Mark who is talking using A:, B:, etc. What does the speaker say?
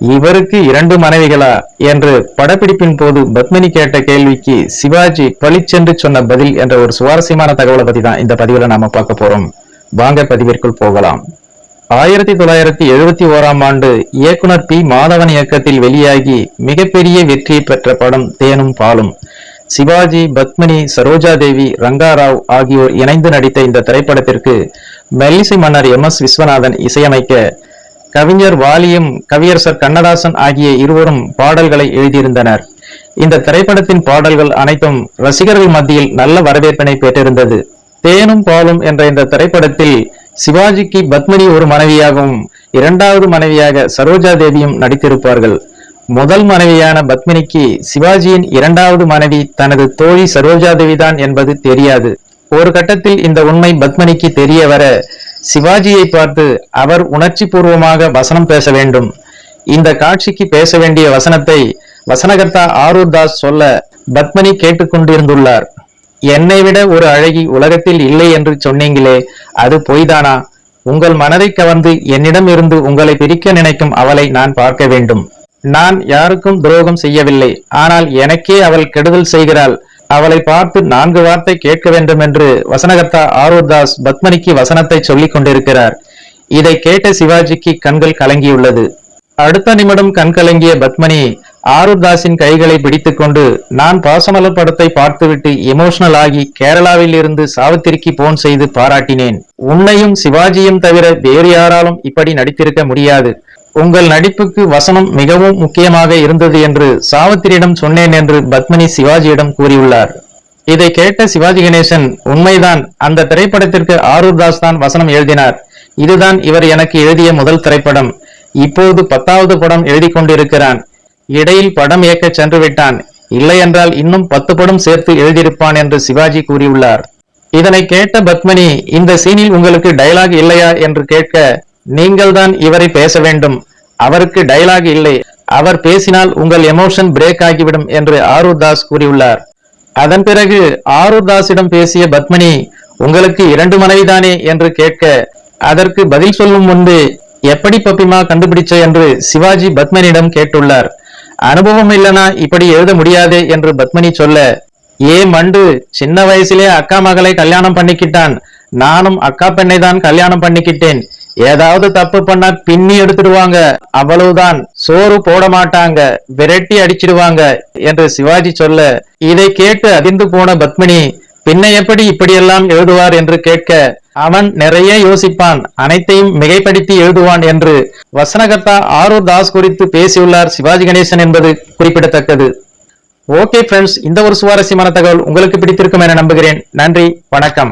A: இவருக்கு இரண்டு மனைவிகளா? என்று படப்பிடிப்பின் போது பத்மினி கேட்ட கேள்விக்கு சிவாஜி பளிச்சென்று சொன்ன பதில் என்ற ஒரு சுவாரஸ்யமான தகவலை பத்தி தான் இந்த பதிவுல நாம பார்க்க போறோம். வாங்க பதிவிற்குள் போகலாம். ஆயிரத்தி தொள்ளாயிரத்தி எழுபத்தி ஓராம் ஆண்டு இயக்குனர் பி. மாதவன் இயக்கத்தில் வெளியாகி மிகப்பெரிய வெற்றியை பெற்ற படம் தேனும் பாலும். சிவாஜி பத்மினி சரோஜா தேவி ரங்காராவ் ஆகியோர் இணைந்து நடித்த இந்த திரைப்படத்திற்கு மெல்லிசை மன்னர் எம். எஸ். விஸ்வநாதன் இசையமைக்க கவிஞர் வாலியும் கவியரசர் கண்ணதாசன் ஆகிய இருவரும் பாடல்களை எழுதியிருந்தனர். இந்த திரைப்படத்தின் பாடல்கள் அனைத்தும் ரசிகர்கள் மத்தியில் நல்ல வரவேற்பினை பெற்றிருந்தது. தேனும் பாலும் என்ற இந்த திரைப்படத்தில் சிவாஜிக்கு பத்மினி ஒரு மனைவியாகவும் இரண்டாவது மனைவியாக சரோஜா தேவியும் நடித்திருப்பார்கள். முதல் மனைவியான பத்மினிக்கு சிவாஜியின் இரண்டாவது மனைவி தனது தோழி சரோஜா தேவிதான் என்பது தெரியாது. ஒரு கட்டத்தில் இந்த உண்மை பத்மினிக்கு தெரிய வர சிவாஜியை பார்த்து அவர் உணர்ச்சி பூர்வமாக வசனம் பேச வேண்டும். இந்த காட்சிக்கு பேச வேண்டிய வசனத்தை வசனகர்த்தா ஆரூர் தாஸ் சொல்ல பத்மினி கேட்டுக்கொண்டிருந்துள்ளார். என்னை விட ஒரு அழகி உலகத்தில் இல்லை என்று சொன்னீங்களே அது பொய்தானா? உங்கள் மனதை கவர்ந்து என்னிடம் இருந்து உங்களை பிரிக்க நினைக்கும் அவளை நான் பார்க்க வேண்டும். நான் யாருக்கும் துரோகம் செய்யவில்லை ஆனால் எனக்கே அவள் கெடுதல் செய்கிறாள். அவளை பார்த்து நான்கு வார்த்தை கேட்க வேண்டும் என்று வசனகர்த்தா ஆரூர் பத்மனிக்கு வசனத்தை சொல்லிக் கொண்டிருக்கிறார். இதை கேட்ட சிவாஜிக்கு கண்கள் கலங்கியுள்ளது. அடுத்த நிமிடம் கண் கலங்கிய பத்மனி ஆரூர் தாஸின் கைகளை பிடித்துக்கொண்டு நான் பாசமலர் படத்தை பார்த்துவிட்டு எமோஷனல் ஆகி கேரளாவில் இருந்து சாவித்திரிக்கு போன் செய்து பாராட்டினேன். உன்னையும் சிவாஜியும் தவிர வேறு யாராலும் இப்படி நடித்திருக்க முடியாது. உங்கள் நடிப்புக்கு வசனம் மிகவும் முக்கியமாக இருந்தது என்று சாவித்திரியிடம் சொன்னேன் என்று பத்மினி சிவாஜியிடம் கூறியுள்ளார். இதை கேட்ட சிவாஜி கணேசன் உண்மைதான் அந்த திரைப்படத்திற்கு ஆரூர் தாஸ் தான் வசனம் எழுதினார். இதுதான் இவர் எனக்கு எழுதிய முதல் திரைப்படம். இப்போது பத்தாவது படம் எழுதி கொண்டிருக்கிறான். இடையில் படம் இயக்க சென்று விட்டான் இல்லை என்றால் இன்னும் பத்து படம் சேர்த்து எழுதியிருப்பான் என்று சிவாஜி கூறியுள்ளார். இதனை கேட்ட பத்மினி இந்த சீனில் உங்களுக்கு டயலாக் இல்லையா? என்று கேட்க நீங்கள் தான் இவரை பேச வேண்டும். அவருக்கு டயலாக் இல்லை. அவர் பேசினால் உங்கள் எமோஷன் பிரேக் ஆகிவிடும் என்று ஆரூர் தாஸ் கூறியுள்ளார். அதன் பிறகு ஆரூர் தாஸிடம் பேசிய பத்மினி உங்களுக்கு இரண்டு மனைவிதானே? என்று கேட்க அதற்கு பதில் சொல்லும் முன்பு எப்படி பப்பிமா கண்டுபிடிச்ச? என்று சிவாஜி பத்மனியிடம் கேட்டுள்ளார். அனுபவம் இல்லனா இப்படி எழுத முடியாது? என்று பத்மினி சொல்ல ஏ மண்டு சின்ன வயசிலே அக்கா மகளை கல்யாணம் பண்ணிக்கிட்டான். நானும் அக்கா பெண்ணை தான் கல்யாணம் பண்ணிக்கிட்டேன். ஏதாவது தப்பு பண்ணா பின்னி எடுத்துடுவாங்க. அவ்வளவுதான். சோறு போட மாட்டாங்க. விரட்டி அடிச்சிடுவாங்க என்று சிவாஜி சொல்ல இதை கேட்டு அதிர்ந்து போன பத்மினி பின்ன எப்படி இப்படியெல்லாம் எழுதுவார் என்று கேட்க அவன் நிறைய யோசிப்பான். அனைத்தையும் மிகைப்படுத்தி எழுதுவான் என்று வசனகர்த்தா ஆரூர் தாஸ் குறித்து பேசியுள்ளார் சிவாஜி கணேசன் என்பது குறிப்பிடத்தக்கது. ஓகே ஃப்ரெண்ட்ஸ் இந்த ஒரு சுவாரஸ்யமான தகவல் உங்களுக்கு பிடித்திருக்கும் என நம்புகிறேன். நன்றி வணக்கம்.